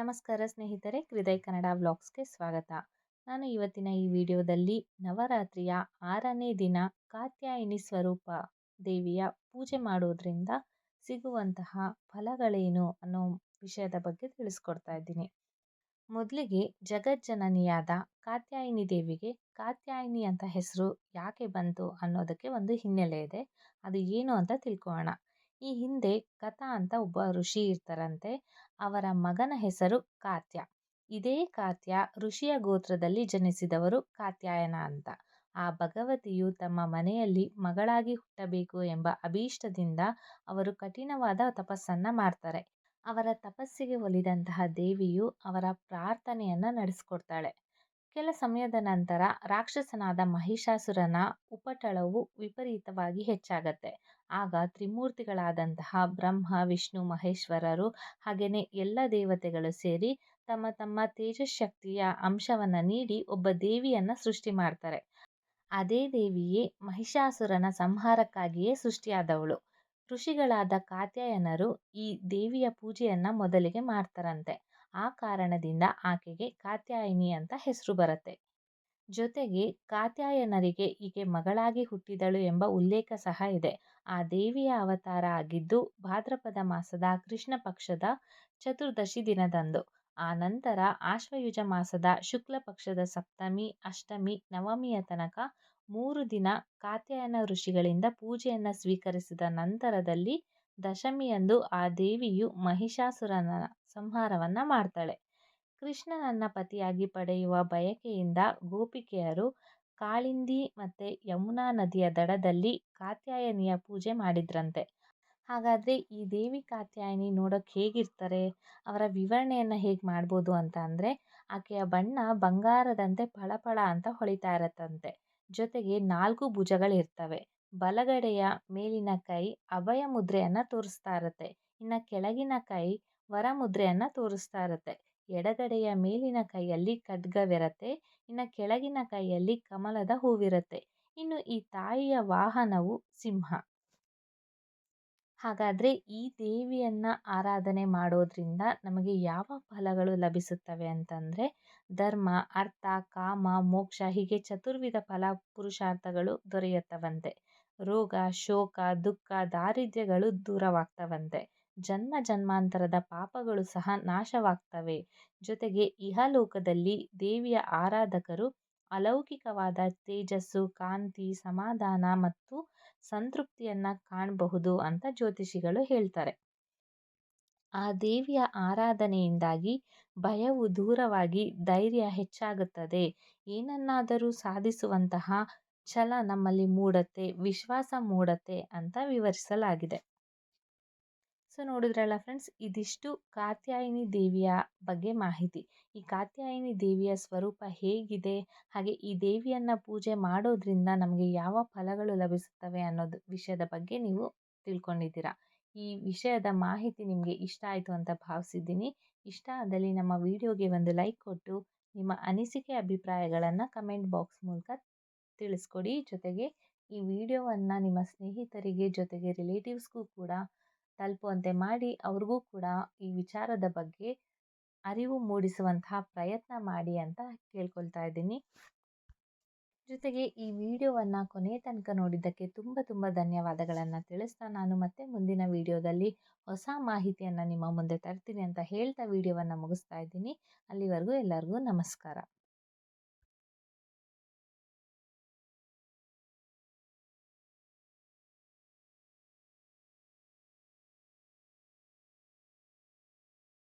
ನಮಸ್ಕಾರ ಸ್ನೇಹಿತರೆ, ಹೃದಯ ಕನ್ನಡ ವ್ಲಾಗ್ಸ್ಗೆ ಸ್ವಾಗತ. ನಾನು ಇವತ್ತಿನ ಈ ವಿಡಿಯೋದಲ್ಲಿ ನವರಾತ್ರಿಯ ಆರನೇ ದಿನ ಕಾತ್ಯಾಯಿನಿ ಸ್ವರೂಪ ದೇವಿಯ ಪೂಜೆ ಮಾಡೋದ್ರಿಂದ ಸಿಗುವಂತಹ ಫಲಗಳೇನು ಅನ್ನೋ ವಿಷಯದ ಬಗ್ಗೆ ತಿಳಿಸ್ಕೊಡ್ತಾ ಇದ್ದೀನಿ. ಮೊದಲಿಗೆ ಜಗಜ್ಜನನಿಯಾದ ಕಾತ್ಯಾಯಿನಿ ದೇವಿಗೆ ಕಾತ್ಯಾಯಿನಿ ಅಂತ ಹೆಸರು ಯಾಕೆ ಬಂತು ಅನ್ನೋದಕ್ಕೆ ಒಂದು ಹಿನ್ನೆಲೆ ಇದೆ. ಅದು ಏನು ಅಂತ ತಿಳ್ಕೊಳ್ಳೋಣ. ಈ ಹಿಂದೆ ಕಥಾ ಅಂತ ಒಬ್ಬ ಋಷಿ ಇರ್ತಾರಂತೆ. ಅವರ ಮಗನ ಹೆಸರು ಕಾತ್ಯ. ಇದೇ ಕಾತ್ಯ ಋಷಿಯ ಗೋತ್ರದಲ್ಲಿ ಜನಿಸಿದವರು ಕಾತ್ಯಾಯನ ಅಂತ. ಆ ಭಗವತಿಯು ತಮ್ಮ ಮನೆಯಲ್ಲಿ ಮಗಳಾಗಿ ಹುಟ್ಟಬೇಕು ಎಂಬ ಅಭೀಷ್ಟದಿಂದ ಅವರು ಕಠಿಣವಾದ ತಪಸ್ಸನ್ನ ಮಾಡ್ತಾರೆ. ಅವರ ತಪಸ್ಸಿಗೆ ಒಲಿದಂತಹ ದೇವಿಯು ಅವರ ಪ್ರಾರ್ಥನೆಯನ್ನ ನಡೆಸ್ಕೊಡ್ತಾಳೆ. ಕೆಲ ಸಮಯದ ನಂತರ ರಾಕ್ಷಸನಾದ ಮಹಿಷಾಸುರನ ಉಪಟಳವು ವಿಪರೀತವಾಗಿ ಹೆಚ್ಚಾಗತ್ತೆ. ಆಗ ತ್ರಿಮೂರ್ತಿಗಳಾದಂತಹ ಬ್ರಹ್ಮ, ವಿಷ್ಣು, ಮಹೇಶ್ವರರು ಹಾಗೆಯೇ ಎಲ್ಲ ದೇವತೆಗಳು ಸೇರಿ ತಮ್ಮ ತಮ್ಮ ತೇಜಶಕ್ತಿಯ ಅಂಶವನ್ನು ನೀಡಿ ಒಬ್ಬ ದೇವಿಯನ್ನು ಸೃಷ್ಟಿ ಮಾಡ್ತಾರೆ. ಅದೇ ದೇವಿಯೇ ಮಹಿಷಾಸುರನ ಸಂಹಾರಕ್ಕಾಗಿಯೇ ಸೃಷ್ಟಿಯಾದವಳು. ಋಷಿಗಳಾದ ಕಾತ್ಯಾಯನರು ಈ ದೇವಿಯ ಪೂಜೆಯನ್ನು ಮೊದಲಿಗೆ ಮಾಡ್ತಾರಂತೆ. ಆ ಕಾರಣದಿಂದ ಆಕೆಗೆ ಕಾತ್ಯಾಯಿನಿ ಅಂತ ಹೆಸರು ಬರುತ್ತೆ. ಜೊತೆಗೆ ಕಾತ್ಯಾಯನರಿಗೆ ಈಕೆ ಮಗಳಾಗಿ ಹುಟ್ಟಿದಳು ಎಂಬ ಉಲ್ಲೇಖ ಸಹ ಇದೆ. ಆ ದೇವಿಯ ಅವತಾರ ಆಗಿದ್ದು ಭಾದ್ರಪದ ಮಾಸದ ಕೃಷ್ಣ ಪಕ್ಷದ ಚತುರ್ದಶಿ ದಿನದಂದು. ಆ ನಂತರ ಆಶ್ವಯುಜ ಮಾಸದ ಶುಕ್ಲ ಪಕ್ಷದ ಸಪ್ತಮಿ, ಅಷ್ಟಮಿ, ನವಮಿಯ ತನಕ ಮೂರು ದಿನ ಕಾತ್ಯಾಯನ ಋಷಿಗಳಿಂದ ಪೂಜೆಯನ್ನು ಸ್ವೀಕರಿಸಿದ ನಂತರದಲ್ಲಿ ದಶಮಿಯಂದು ಆ ದೇವಿಯು ಮಹಿಷಾಸುರನ ಸಂಹಾರವನ್ನು ಮಾಡ್ತಾಳೆ. ಕೃಷ್ಣನನ್ನ ಪತಿಯಾಗಿ ಪಡೆಯುವ ಬಯಕೆಯಿಂದ ಗೋಪಿಕೆಯರು ಕಾಳಿಂದಿ ಮತ್ತು ಯಮುನಾ ನದಿಯ ದಡದಲ್ಲಿ ಕಾತ್ಯಾಯನಿಯ ಪೂಜೆ ಮಾಡಿದ್ರಂತೆ. ಹಾಗಾದರೆ ಈ ದೇವಿ ಕಾತ್ಯಾಯಿನಿ ನೋಡೋಕೆ ಹೇಗಿರ್ತಾರೆ? ಅವರ ವಿವರಣೆಯನ್ನು ಹೇಗೆ ಮಾಡ್ಬೋದು ಅಂತ ಅಂದರೆ, ಆಕೆಯ ಬಣ್ಣ ಬಂಗಾರದಂತೆ ಫಳಫಳ ಅಂತ ಹೊಳಿತಾ ಇರತ್ತಂತೆ. ಜೊತೆಗೆ ನಾಲ್ಕು ಭುಜಗಳಿರ್ತವೆ. ಬಲಗಡೆಯ ಮೇಲಿನ ಕೈ ಅಭಯ ಮುದ್ರೆಯನ್ನು ತೋರಿಸ್ತಾ ಇರುತ್ತೆ. ಇನ್ನು ಕೆಳಗಿನ ಕೈ ವರ ಮುದ್ರೆಯನ್ನು ತೋರಿಸ್ತಾ ಇರುತ್ತೆ. ಎಡಗಡೆಯ ಮೇಲಿನ ಕೈಯಲ್ಲಿ ಖಡ್ಗವಿರತ್ತೆ, ಇನ್ನು ಕೆಳಗಿನ ಕೈಯಲ್ಲಿ ಕಮಲದ ಹೂವಿರುತ್ತೆ. ಇನ್ನು ಈ ತಾಯಿಯ ವಾಹನವು ಸಿಂಹ. ಹಾಗಾದರೆ ಈ ದೇವಿಯನ್ನು ಆರಾಧನೆ ಮಾಡೋದ್ರಿಂದ ನಮಗೆ ಯಾವ ಫಲಗಳು ಲಭಿಸುತ್ತವೆ ಅಂತಂದರೆ, ಧರ್ಮ, ಅರ್ಥ, ಕಾಮ, ಮೋಕ್ಷ ಹೀಗೆ ಚತುರ್ವಿಧ ಫಲ ಪುರುಷಾರ್ಥಗಳು ದೊರೆಯುತ್ತವಂತೆ. ರೋಗ, ಶೋಕ, ದುಃಖ, ದಾರಿದ್ರ್ಯಗಳು ದೂರವಾಗ್ತವಂತೆ. ಜನ್ಮ ಜನ್ಮಾಂತರದ ಪಾಪಗಳು ಸಹ ನಾಶವಾಗ್ತವೆ. ಜೊತೆಗೆ ಇಹಲೋಕದಲ್ಲಿ ದೇವಿಯ ಆರಾಧಕರು ಅಲೌಕಿಕವಾದ ತೇಜಸ್ಸು, ಕಾಂತಿ, ಸಮಾಧಾನ ಮತ್ತು ಸಂತೃಪ್ತಿಯನ್ನು ಕಾಣಬಹುದು ಅಂತ ಜ್ಯೋತಿಷಿಗಳು ಹೇಳ್ತಾರೆ. ಆ ದೇವಿಯ ಆರಾಧನೆಯಿಂದಾಗಿ ಭಯವು ದೂರವಾಗಿ ಧೈರ್ಯ ಹೆಚ್ಚಾಗುತ್ತದೆ. ಏನನ್ನಾದರೂ ಸಾಧಿಸುವಂತಹ ಛಲ ನಮ್ಮಲ್ಲಿ ಮೂಡತ್ತೆ, ವಿಶ್ವಾಸ ಮೂಡತ್ತೆ ಅಂತ ವಿವರಿಸಲಾಗಿದೆ. ಸೊ ನೋಡಿದ್ರಲ್ಲ ಫ್ರೆಂಡ್ಸ್, ಇದಿಷ್ಟು ಕಾತ್ಯಾಯಿನಿ ದೇವಿಯ ಬಗ್ಗೆ ಮಾಹಿತಿ. ಈ ಕಾತ್ಯಾಯಿನಿ ದೇವಿಯ ಸ್ವರೂಪ ಹೇಗಿದೆ? ಹಾಗೆ ಈ ದೇವಿಯನ್ನು ಪೂಜೆ ಮಾಡೋದ್ರಿಂದ ನಮಗೆ ಯಾವ ಫಲಗಳು ಲಭಿಸುತ್ತವೆ ಅನ್ನೋದು ವಿಷಯದ ಬಗ್ಗೆ ನೀವು ತಿಳ್ಕೊಂಡಿದ್ದೀರಾ? ಈ ವಿಷಯದ ಮಾಹಿತಿ ನಿಮಗೆ ಇಷ್ಟ ಆಯಿತು ಅಂತ ಭಾವಿಸಿದ್ದೀನಿ. ಇಷ್ಟ ಆದಲ್ಲಿ ನಮ್ಮ ವಿಡಿಯೋಗೆ ಒಂದು ಲೈಕ್ ಕೊಟ್ಟು, ನಿಮ್ಮ ಅನಿಸಿಕೆ ಅಭಿಪ್ರಾಯಗಳನ್ನು ಕಮೆಂಟ್ ಬಾಕ್ಸ್ ಮೂಲಕ ತಿಳಿಸ್ಕೊಡಿ. ಜೊತೆಗೆ ಈ ವಿಡಿಯೋವನ್ನು ನಿಮ್ಮ ಸ್ನೇಹಿತರಿಗೆ, ಜೊತೆಗೆ ರಿಲೇಟಿವ್ಸ್ಗೂ ಕೂಡ ತಲುಪುವಂತೆ ಮಾಡಿ ಅವ್ರಿಗೂ ಕೂಡ ಈ ವಿಚಾರದ ಬಗ್ಗೆ ಅರಿವು ಮೂಡಿಸುವಂತಹ ಪ್ರಯತ್ನ ಮಾಡಿ ಅಂತ ಕೇಳ್ಕೊಳ್ತಾ ಇದ್ದೀನಿ. ಜೊತೆಗೆ ಈ ವಿಡಿಯೋವನ್ನು ಕೊನೆಯ ತನಕ ನೋಡಿದ್ದಕ್ಕೆ ತುಂಬ ತುಂಬ ಧನ್ಯವಾದಗಳನ್ನು ತಿಳಿಸ್ತಾ ನಾನು ಮತ್ತೆ ಮುಂದಿನ ವಿಡಿಯೋದಲ್ಲಿ ಹೊಸ ಮಾಹಿತಿಯನ್ನು ನಿಮ್ಮ ಮುಂದೆ ತರ್ತೀನಿ ಅಂತ ಹೇಳ್ತಾ ವಿಡಿಯೋವನ್ನು ಮುಗಿಸ್ತಾ ಇದ್ದೀನಿ. ಅಲ್ಲಿವರೆಗೂ ಎಲ್ಲರಿಗೂ ನಮಸ್ಕಾರ.